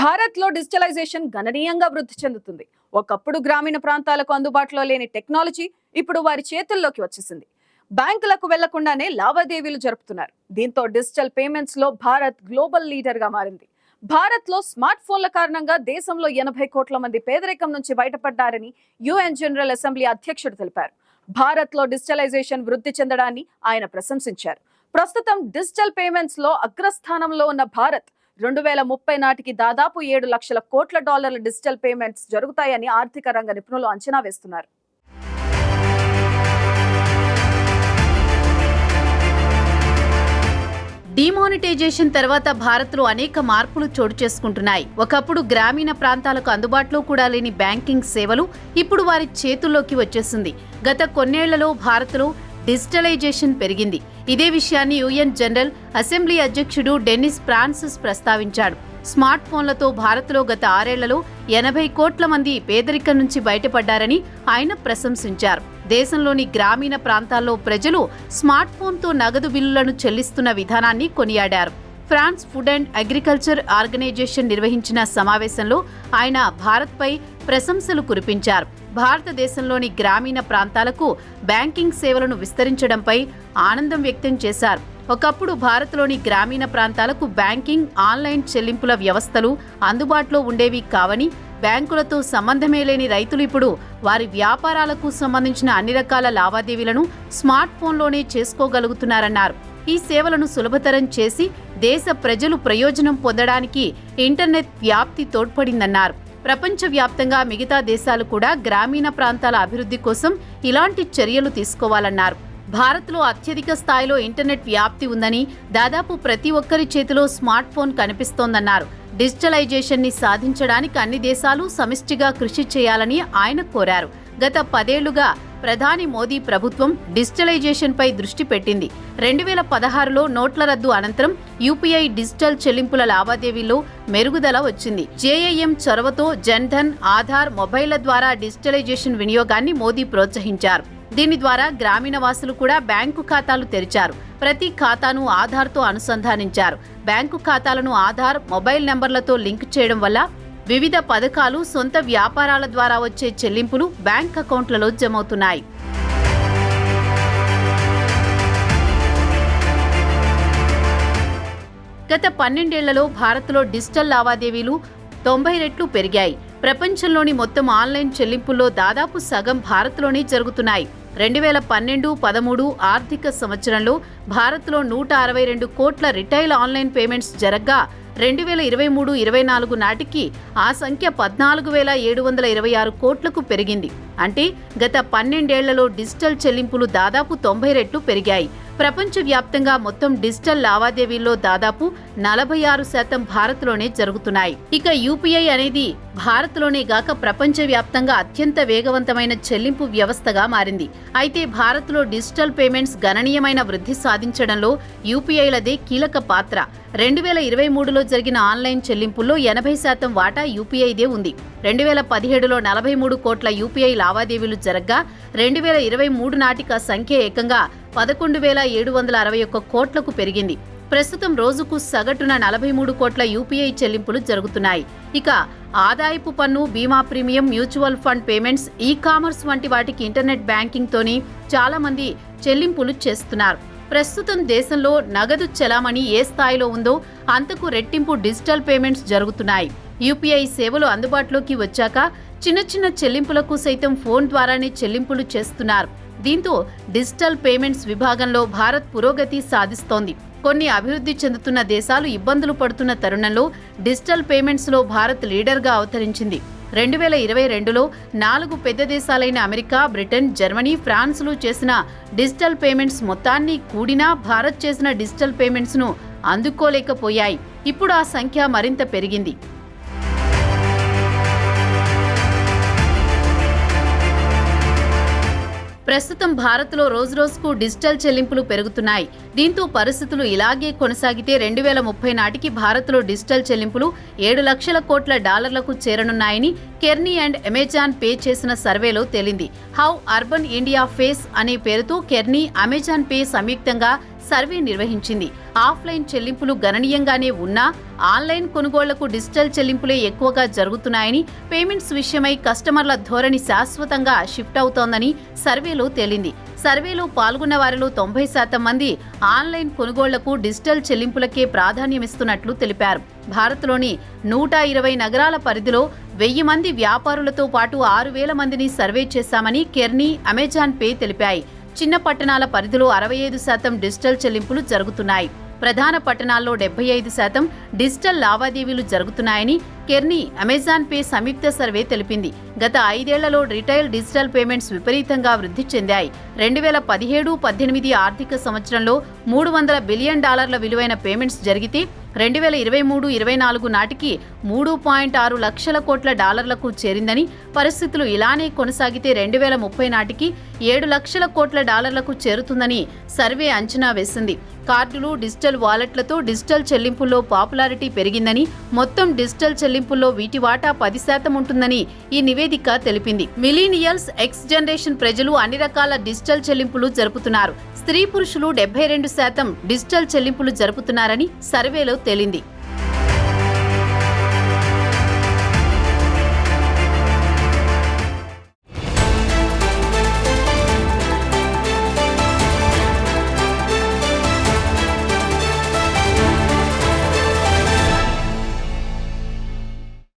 భారత్లో డిజిటలైజేషన్ గణనీయంగా వృద్ధి చెందుతుంది. ఒకప్పుడు గ్రామీణ ప్రాంతాలకు అందుబాటులో లేని టెక్నాలజీ ఇప్పుడు వారి చేతుల్లోకి వచ్చేసింది. బ్యాంకులకు వెళ్ళకుండానే లావాదేవీలు జరుపుతున్నారు. దీంతో డిజిటల్ పేమెంట్స్లో భారత్ గ్లోబల్ లీడర్గా మారింది. భారత్లో స్మార్ట్ ఫోన్ల కారణంగా దేశంలో ఎనభై కోట్ల మంది పేదరికం నుంచి బయటపడ్డారని యుఎన్ జనరల్ అసెంబ్లీ అధ్యక్షుడు తెలిపారు. భారత్లో డిజిటలైజేషన్ వృద్ధి చెందడాన్ని ఆయన ప్రశంసించారు. ప్రస్తుతం డిజిటల్ పేమెంట్స్లో అగ్రస్థానంలో ఉన్న భారత్ రెండు వేల ముప్పై నాటికి దాదాపు ఏడు లక్షల కోట్ల డాలర్ల డిజిటల్ పేమెంట్స్ జరుగుతాయని ఆర్థిక రంగ నిపుణులు అంచనా వేస్తున్నారు. డిమానిటైజేషన్ తర్వాత భారత్లో అనేక మార్పులు చోటు చేసుకుంటున్నాయి. ఒకప్పుడు గ్రామీణ ప్రాంతాలకు అందుబాటులో కూడా లేని బ్యాంకింగ్ సేవలు ఇప్పుడు వారి చేతుల్లోకి వచ్చేసింది. గత కొన్నేళ్ళలో భారత్లో డిజిటలైజేషన్ పెరిగింది. ఇదే విషయాన్ని యుఎన్ జనరల్ అసెంబ్లీ అధ్యక్షుడు డెన్నిస్ ఫ్రాన్సిస్ ప్రస్తావించాడు. స్మార్ట్ ఫోన్లతో భారత్లో గత ఆరేళ్ళలో ఎనభై కోట్ల మంది పేదరికం నుంచి బయటపడ్డారని ఆయన ప్రశంసించారు. దేశంలోని గ్రామీణ ప్రాంతాల్లో ప్రజలు స్మార్ట్ ఫోన్తో నగదు బిల్లులను చెల్లిస్తున్న విధానాన్ని కొనియాడారు. France food and agriculture organisation నిర్వహించిన సమావేశంలో ఆయన భారత్పై ప్రశంసలు కురిపించారు. భారతదేశంలోని గ్రామీణ ప్రాంతాలకు బ్యాంకింగ్ సేవలను విస్తరించడంపై ఆనందం వ్యక్తం చేశారు. ఒకప్పుడు భారత్లోని గ్రామీణ ప్రాంతాలకు బ్యాంకింగ్ ఆన్లైన్ చెల్లింపుల వ్యవస్థలు అందుబాటులో ఉండేవి కావని బ్యాంకులతో సంబంధమే లేని రైతులు ఇప్పుడు వారి వ్యాపారాలకు సంబంధించిన అన్ని రకాల లావాదేవీలను స్మార్ట్ ఫోన్లోనే చేసుకోగలుగుతున్నారన్నారు. ఈ సేవలను సులభతరం చేసి దేశ ప్రజలు ప్రయోజనం పొందడానికి ఇంటర్నెట్ వ్యాప్తి తోడ్పడిందన్నారు. ప్రపంచవ్యాప్తంగా మిగతా దేశాలు కూడా గ్రామీణ ప్రాంతాల అభివృద్ధి కోసం ఇలాంటి చర్యలు తీసుకోవాలన్నారు. భారత్లో అత్యధిక స్థాయిలో ఇంటర్నెట్ వ్యాప్తి ఉందని దాదాపు ప్రతి ఒక్కరి చేతిలో స్మార్ట్ ఫోన్ కనిపిస్తోందన్నారు. డిజిటలైజేషన్ని సాధించడానికి అన్ని దేశాలు సమిష్టిగా కృషి చేయాలని ఆయన కోరారు. గత పదేళ్ళుగా ప్రధాని మోదీ ప్రభుత్వం డిజిటలైజేషన్ పై దృష్టి పెట్టింది. రెండు వేల పదహారులో నోట్ల రద్దు అనంతరం యూపీఐ డిజిటల్ చెల్లింపుల లావాదేవీలో మెరుగుదల వచ్చింది. జేఏఎం చొరవతో జన్ధన్ ఆధార్ మొబైళ్ళ ద్వారా డిజిటలైజేషన్ వినియోగాన్ని మోదీ ప్రోత్సహించారు. దీని ద్వారా గ్రామీణ వాసులు కూడా బ్యాంకు ఖాతాలు తెరిచారు. ప్రతి ఖాతాను ఆధార్తో అనుసంధానించారు. బ్యాంకు ఖాతాలను ఆధార్ మొబైల్ నెంబర్లతో లింక్ చేయడం వల్ల వివిధ పథకాలు సొంత వ్యాపారాల ద్వారా వచ్చే చెల్లింపులు బ్యాంక్ అకౌంట్లలో జమవుతున్నాయి. గత పన్నెండేళ్ళలో భారత్లో డిజిటల్ లావాదేవీలు తొంభై రెట్లు పెరిగాయి. ప్రపంచంలోని మొత్తం ఆన్లైన్ చెల్లింపుల్లో దాదాపు సగం భారత్లోనే జరుగుతున్నాయి. రెండు వేల పన్నెండు పదమూడు ఆర్థిక సంవత్సరంలో భారత్లో నూట అరవై రెండు కోట్ల రిటైల్ ఆన్లైన్ పేమెంట్స్ జరగ్గా రెండు వేల ఇరవై మూడు ఇరవై నాలుగు నాటికి ఆ సంఖ్య పద్నాలుగు వేల ఏడు వందల ఇరవై ఆరు కోట్లకు పెరిగింది. అంటే గత పన్నెండేళ్ళలో డిజిటల్ చెల్లింపులు దాదాపు తొంభై రెట్లు పెరిగాయి. ప్రపంచవ్యాప్తంగా మొత్తం డిజిటల్ లావాదేవీల్లో దాదాపు నలభై ఆరు శాతం భారత్లోనే జరుగుతున్నాయి. ఇక యూపీఐ అనేది భారత్లోనే గాక ప్రపంచవ్యాప్తంగా అత్యంత వేగవంతమైన చెల్లింపు వ్యవస్థగా మారింది. అయితే భారత్లో డిజిటల్ పేమెంట్స్ గణనీయమైన వృద్ధి సాధించడంలో యూపీఐలదే కీలక పాత్ర. రెండు వేల ఇరవై మూడులో జరిగిన ఆన్లైన్ చెల్లింపుల్లో ఎనభై శాతం వాటా యూపీఐదే ఉంది. రెండు వేల పదిహేడులో నలభై మూడు కోట్ల యూపీఐ లావాదేవీలు జరగ్గా రెండు వేల ఇరవై మూడు నాటిక సంఖ్య ఏకంగా పదకొండు వేల ఏడు వందల అరవై ఒక్క కోట్లకు పెరిగింది. ప్రస్తుతం రోజుకు సగటున నలభై మూడు కోట్ల యూపీఐ చెల్లింపులు జరుగుతున్నాయి. ఇక ఆదాయపు పన్ను బీమా premium mutual fund payments e commerce వంటి వాటికి ఇంటర్నెట్ బ్యాంకింగ్తోని చాలా మంది చెల్లింపులు చేస్తున్నారు. ప్రస్తుతం దేశంలో నగదు చెలామణి ఏ స్థాయిలో ఉందో అంతకు రెట్టింపు డిజిటల్ పేమెంట్స్ జరుగుతున్నాయి. యూపీఐ సేవలు అందుబాటులోకి వచ్చాక చిన్న చిన్న చెల్లింపులకు సైతం ఫోన్ ద్వారానే చెల్లింపులు చేస్తున్నారు. దీంతో డిజిటల్ పేమెంట్స్ విభాగంలో భారత్ పురోగతి సాధిస్తోంది. కొన్ని అభివృద్ధి చెందుతున్న దేశాలు ఇబ్బందులు పడుతున్న తరుణంలో డిజిటల్ పేమెంట్స్లో భారత్ లీడర్గా అవతరించింది. రెండు వేల ఇరవై రెండులో నాలుగు పెద్ద దేశాలైన అమెరికా బ్రిటన్ జర్మనీ ఫ్రాన్స్లు చేసిన డిజిటల్ పేమెంట్స్ మొత్తాన్ని కూడినా భారత్ చేసిన డిజిటల్ పేమెంట్స్ను అందుకోలేకపోయాయి. ఇప్పుడు ఆ సంఖ్య మరింత పెరిగింది. ప్రస్తుతం భారత్లో రోజురోజుకు డిజిటల్ చెల్లింపులు పెరుగుతున్నాయి. దీంతో పరిస్థితులు ఇలాగే కొనసాగితే రెండు వేల ముప్పై నాటికి భారత్లో డిజిటల్ చెల్లింపులు ఏడు లక్షల కోట్ల డాలర్లకు చేరనున్నాయని కెర్నీ అండ్ అమెజాన్ పే చేసిన సర్వేలో తేలింది. హౌ అర్బన్ ఇండియా ఫేస్ అనే పేరుతో కెర్నీ అమెజాన్ పే సంయుక్తంగా సర్వే నిర్వహించింది. ఆఫ్లైన్ చెల్లింపులు గణనీయంగానే ఉన్నా ఆన్లైన్ కొనుగోళ్ళకు డిజిటల్ చెల్లింపులే ఎక్కువగా జరుగుతున్నాయని పేమెంట్స్ విషయమై కస్టమర్ల ధోరణి శాశ్వతంగా షిఫ్ట్ అవుతోందని సర్వేలో తేలింది. సర్వేలో పాల్గొన్న వారిలో తొంభై శాతం మంది ఆన్లైన్ కొనుగోళ్ళకు డిజిటల్ చెల్లింపులకే ప్రాధాన్యమిస్తున్నట్లు తెలిపారు. భారత్లోని నూట ఇరవై నగరాల పరిధిలో వెయ్యి మంది వ్యాపారులతో పాటు ఆరు వేల మందిని సర్వే చేశామని కెర్నీ అమెజాన్ పే తెలిపాయి. చిన్న పట్టణాల పరిధిలో అరవై ఐదు శాతం డిజిటల్ చెల్లింపులు జరుగుతున్నాయి. ప్రధాన పట్టణాల్లో డెబ్బై ఐదు శాతం డిజిటల్ లావాదేవీలు జరుగుతున్నాయని కెర్నీ అమెజాన్ పే సంయుక్త సర్వే తెలిపింది. గత ఐదేళ్ళలో రిటైల్ డిజిటల్ పేమెంట్స్ విపరీతంగా వృద్ధి చెందాయి. రెండు వేల పదిహేడు పద్దెనిమిది ఆర్థిక సంవత్సరంలో మూడు వందల బిలియన్ డాలర్ల విలువైన పేమెంట్స్ జరిగితే రెండు వేల ఇరవై మూడు ఇరవై నాలుగు నాటికి మూడు పాయింట్ ఆరు లక్షల కోట్ల డాలర్లకు చేరిందని పరిస్థితులు ఇలానే కొనసాగితే రెండు వేల ముప్పై నాటికి ఏడు లక్షల కోట్ల డాలర్లకు చేరుతుందని సర్వే అంచనా వేసింది. కార్డులు డిజిటల్ వాలెట్లతో డిజిటల్ చెల్లింపుల్లో పాపులారిటీ పెరిగిందని మొత్తం డిజిటల్ చెల్లింపుల్లో వీటి వాటా పది శాతం ఉంటుందని ఈ నివేదిక తెలిపింది. మిలీనియల్స్ ఎక్స్ జనరేషన్ ప్రజలు అన్ని రకాల డిజిటల్ చెల్లింపులు జరుపుతున్నారు. స్త్రీ పురుషులు డెబ్బై రెండు శాతం డిజిటల్ చెల్లింపులు జరుపుతున్నారని సర్వేలో తేలింది.